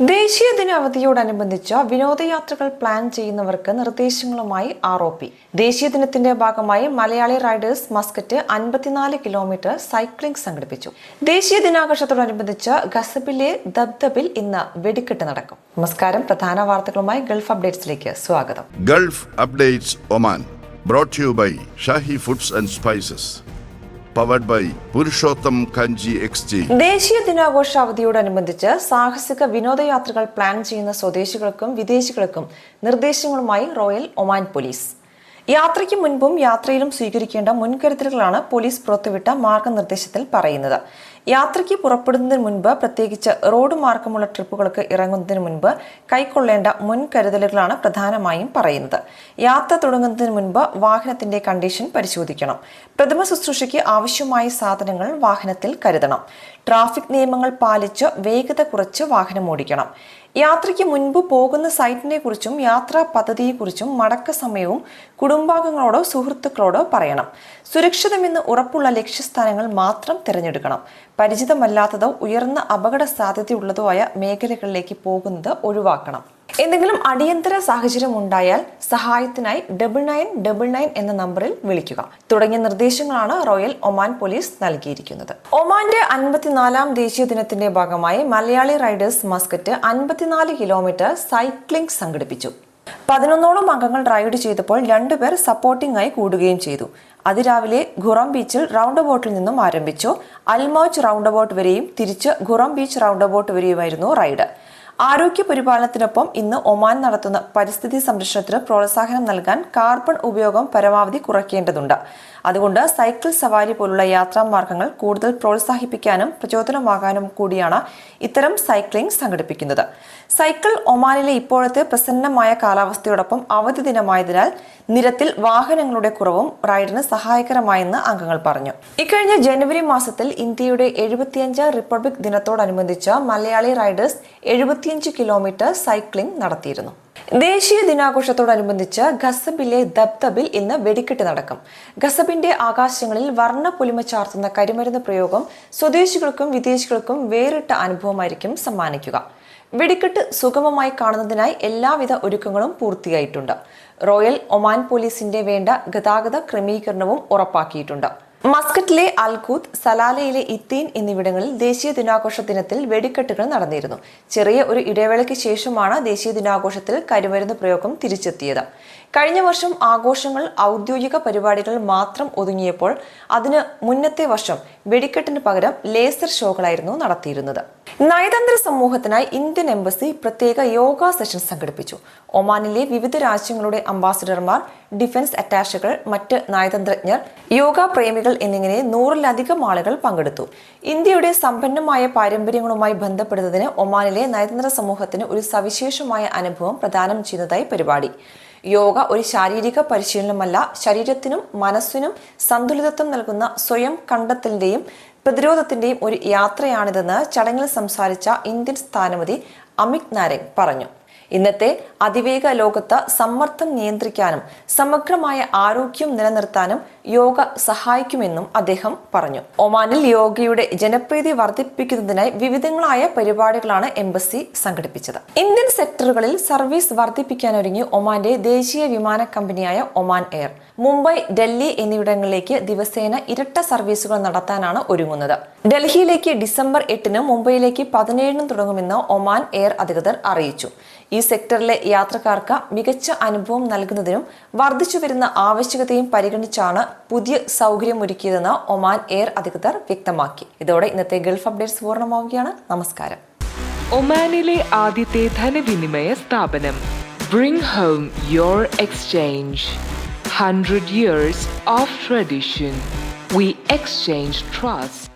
ദേശീയ ദിന അവധിയോടനുബന്ധിച്ച് വിനോദയാത്രകൾ പ്ലാൻ ചെയ്യുന്നവർക്ക് നിർദ്ദേശങ്ങളുമായി ആർ ഒ പി. ദേശീയ ദിനത്തിന്റെ ഭാഗമായി മലയാളി റൈഡേഴ്സ് മസ്കറ്റ് അൻപത്തിനാല് കിലോമീറ്റർ സൈക്ലിംഗ് സംഘടിപ്പിച്ചു. ദേശീയ ദിനാഘോഷത്തോടനുബന്ധിച്ച് ഗസബിലെ ദബ്ദബിൽ ഇന്ന് വെടിക്കെട്ട് നടക്കും. നമസ്കാരം. പ്രധാന വാർത്തകളുമായി ഗൾഫ് അപ്ഡേറ്റ്സിലേക്ക് സ്വാഗതം. Gulf updates Oman brought to by Shahi foods and and Spices. By Purushottam Kanji exchange ദേശീയ ദിനാഘോഷ അവധിയോടനുബന്ധിച്ച് സാഹസിക വിനോദയാത്രകൾ പ്ലാൻ ചെയ്യുന്ന സ്വദേശികൾക്കും വിദേശികൾക്കും നിർദ്ദേശങ്ങളുമായി റോയൽ ഒമാൻ പോലീസ് യാത്രയ്ക്ക് മുൻപും യാത്രയിലും സ്വീകരിക്കേണ്ട മുൻകരുതലുകളാണ് പോലീസ് പുറത്തുവിട്ട മാർഗനിർദ്ദേശത്തിൽ പറയുന്നത്. യാത്രയ്ക്ക് പുറപ്പെടുന്നതിന് മുൻപ് പ്രത്യേകിച്ച് റോഡ് മാർഗമുള്ള ട്രിപ്പുകൾക്ക് ഇറങ്ങുന്നതിന് മുൻപ് കൈക്കൊള്ളേണ്ട മുൻകരുതലുകളാണ് പ്രധാനമായും പറയുന്നത്. യാത്ര തുടങ്ങുന്നതിന് മുൻപ് വാഹനത്തിന്റെ കണ്ടീഷൻ പരിശോധിക്കണം. പ്രഥമ ശുശ്രൂഷയ്ക്ക് ആവശ്യമായ സാധനങ്ങൾ വാഹനത്തിൽ കരുതണം. ട്രാഫിക് നിയമങ്ങൾ പാലിച്ച് വേഗത കുറച്ച് വാഹനം ഓടിക്കണം. യാത്രയ്ക്ക് മുൻപ് പോകുന്ന സൈറ്റിനെ കുറിച്ചും യാത്രാ പദ്ധതിയെക്കുറിച്ചും മടക്ക സമയവും കുടുംബാംഗങ്ങളോടോ സുഹൃത്തുക്കളോടോ പറയണം. സുരക്ഷിതമെന്ന് ഉറപ്പുള്ള ലക്ഷ്യസ്ഥാനങ്ങൾ മാത്രം തിരഞ്ഞെടുക്കണം. പരിചിതമല്ലാത്തതോ ഉയർന്ന അപകട സാധ്യതയുള്ളതോ ആയ മേഖലകളിലേക്ക് പോകുന്നത് ഒഴിവാക്കണം. എന്തെങ്കിലും അടിയന്തര സാഹചര്യം ഉണ്ടായാൽ സഹായത്തിനായി ഡബിൾ നയൻ ഡബിൾ നയൻ എന്ന നമ്പറിൽ വിളിക്കുക. തുടങ്ങിയ നിർദ്ദേശങ്ങളാണ് റോയൽ ഒമാൻ പോലീസ് നൽകിയിരിക്കുന്നത്. ഒമാന്റെ അൻപത്തിനാലാം ദേശീയ ദിനത്തിന്റെ ഭാഗമായി മലയാളി റൈഡേഴ്സ് മസ്കറ്റ് അൻപത്തിനാല് കിലോമീറ്റർ സൈക്ലിംഗ് സംഘടിപ്പിച്ചു. പതിനൊന്നോളം അംഗങ്ങൾ റൈഡ് ചെയ്തപ്പോൾ രണ്ടുപേർ സപ്പോർട്ടിംഗ് ആയി കൂടുകയും ചെയ്തു. അതിരാവിലെ ഖുറം ബീച്ചിൽ റൗണ്ട് ബോട്ടിൽ നിന്നും ആരംഭിച്ചു. അൽമോച്ച് റൗണ്ട് ബോട്ട് വരെയും തിരിച്ച് ഖുറം ബീച്ച് റൗണ്ട് ബോട്ട് വരെയുമായിരുന്നു റൈഡ്. ആരോഗ്യ പരിപാലനത്തിനൊപ്പം ഇന്ന് ഒമാൻ നടത്തുന്ന പരിസ്ഥിതി സംരക്ഷണത്തിന് പ്രോത്സാഹനം നൽകാൻ കാർബൺ ഉപയോഗം പരമാവധി കുറയ്ക്കേണ്ടതുണ്ട്. അതുകൊണ്ട് സൈക്കിൾ സവാരി പോലുള്ള യാത്രാ മാർഗങ്ങൾ കൂടുതൽ പ്രോത്സാഹിപ്പിക്കാനും പ്രചോദനമാകാനും കൂടിയാണ് ഇത്തരം സൈക്ലിംഗ് സംഘടിപ്പിക്കുന്നത്. സൈക്കിൾ ഒമാനിലെ ഇപ്പോഴത്തെ പ്രസന്നമായ കാലാവസ്ഥയോടൊപ്പം അവധി ദിനമായതിനാൽ നിരത്തിൽ വാഹനങ്ങളുടെ കുറവും റൈഡിന് സഹായകരമായെന്ന് അംഗങ്ങൾ പറഞ്ഞു. ഇക്കഴിഞ്ഞ ജനുവരി മാസത്തിൽ ഇന്ത്യയുടെ എഴുപത്തിയഞ്ച് റിപ്പബ്ലിക് ദിനത്തോടനുബന്ധിച്ച് മലയാളി റൈഡേഴ്സ് എഴുപത്തിയഞ്ച് കിലോമീറ്റർ സൈക്ലിംഗ് നടത്തിയിരുന്നു. ദേശീയ ദിനാഘോഷത്തോടനുബന്ധിച്ച് ഗസബിലെ ദബ്ദബിൽ ഇന്ന് വെടിക്കെട്ട് നടക്കും. ഗസബിന്റെ ആകാശങ്ങളിൽ വർണ പൊലിമ ചാർത്തുന്ന കരിമരുന്ന് പ്രയോഗം സ്വദേശികൾക്കും വിദേശികൾക്കും വേറിട്ട അനുഭവമായിരിക്കും സമ്മാനിക്കുക. വെടിക്കെട്ട് സുഗമമായി കാണുന്നതിനായി എല്ലാവിധ ഒരുക്കങ്ങളും പൂർത്തിയായിട്ടുണ്ട്. റോയൽ ഒമാൻ പോലീസിന്റെ വേണ്ട ഗതാഗത ക്രമീകരണവും ഉറപ്പാക്കിയിട്ടുണ്ട്. മസ്കറ്റിലെ അൽകൂത്ത് സലാലയിലെ ഇത്തീൻ എന്നിവിടങ്ങളിൽ ദേശീയ ദിനാഘോഷ ദിനത്തിൽ വെടിക്കെട്ടുകൾ നടന്നിരുന്നു. ചെറിയ ഒരു ഇടവേളയ്ക്ക് ശേഷമാണ് ദേശീയ ദിനാഘോഷത്തിൽ കരുമരുന്ന് പ്രയോഗം തിരിച്ചെത്തിയത്. കഴിഞ്ഞ വർഷം ആഘോഷങ്ങൾ ഔദ്യോഗിക പരിപാടികൾ മാത്രം ഒതുങ്ങിയപ്പോൾ അതിന് മുന്നത്തെ വർഷം വെടിക്കെട്ടിന് പകരം ലേസർ ഷോകളായിരുന്നു നടത്തിയിരുന്നത്. നയതന്ത്ര സമൂഹത്തിനായി ഇന്ത്യൻ എംബസി പ്രത്യേക യോഗ സെഷൻ സംഘടിപ്പിച്ചു. ഒമാനിലെ വിവിധ രാജ്യങ്ങളുടെ അംബാസിഡർമാർ ഡിഫൻസ് അറ്റാഷകൾ മറ്റ് നയതന്ത്രജ്ഞർ യോഗ പ്രേമികൾ എന്നിങ്ങനെ നൂറിലധികം ആളുകൾ പങ്കെടുത്തു. ഇന്ത്യയുടെ സമ്പന്നമായ പാരമ്പര്യങ്ങളുമായി ബന്ധപ്പെടുന്നതിന് ഒമാനിലെ നയതന്ത്ര സമൂഹത്തിന് ഒരു സവിശേഷമായ അനുഭവം പ്രദാനം ചെയ്യുന്നതായി പരിപാടി. യോഗ ഒരു ശാരീരിക പരിശീലനമല്ല ശരീരത്തിനും മനസ്സിനും സന്തുലിതത്വം നൽകുന്ന സ്വയം കണ്ടെത്തലിന്റെയും പ്രതിരോധത്തിന്റെയും ഒരു യാത്രയാണിതെന്ന് ചടങ്ങിൽ സംസാരിച്ച ഇന്ത്യൻ സ്ഥാനപതി അമിത് നാരംഗ് പറഞ്ഞു. ഇന്നത്തെ അതിവേഗ ലോകത്ത് സമ്മർദ്ദം നിയന്ത്രിക്കാനും സമഗ്രമായ ആരോഗ്യം നിലനിർത്താനും യോഗ സഹായിക്കുമെന്നും അദ്ദേഹം പറഞ്ഞു. ഒമാനിൽ യോഗയുടെ ജനപ്രീതി വർദ്ധിപ്പിക്കുന്നതിനായി വിവിധങ്ങളായ പരിപാടികളാണ് എംബസി സംഘടിപ്പിച്ചത്. ഇന്ത്യൻ സെക്ടറുകളിൽ സർവീസ് വർദ്ധിപ്പിക്കാനൊരുങ്ങി ഒമാന്റെ ദേശീയ വിമാന കമ്പനിയായ ഒമാൻ എയർ. മുംബൈ ഡൽഹി എന്നിവിടങ്ങളിലേക്ക് ദിവസേന ഇരട്ട സർവീസുകൾ നടത്താനാണ് ഒരുങ്ങുന്നത്. ഡൽഹിയിലേക്ക് ഡിസംബർ എട്ടിനും മുംബൈയിലേക്ക് പതിനേഴിനും തുടങ്ങുമെന്ന് ഒമാൻ എയർ അധികൃതർ അറിയിച്ചു. ഈ സെക്ടറിലെ യാത്രക്കാർക്ക് മികച്ച അനുഭവം നൽകുന്നതിനും വർദ്ധിച്ചു വരുന്ന ആവശ്യകതയും പരിഗണിച്ചാണ് പുതിയ സൗകര്യം ഒരുക്കിയതെന്ന് ഒമാൻ എയർ അധികൃതർ വ്യക്തമാക്കി. ഇതോടെ ഇന്നത്തെ ഗൾഫ് അപ്ഡേറ്റ്സ് പൂർണമാവുകയാണ്. നമസ്കാരം. ഒമാനിലെ ആദ്യത്തെ ധനവിനിമയ സ്ഥാപനം. Bring home your exchange hundred years of tradition we exchange trust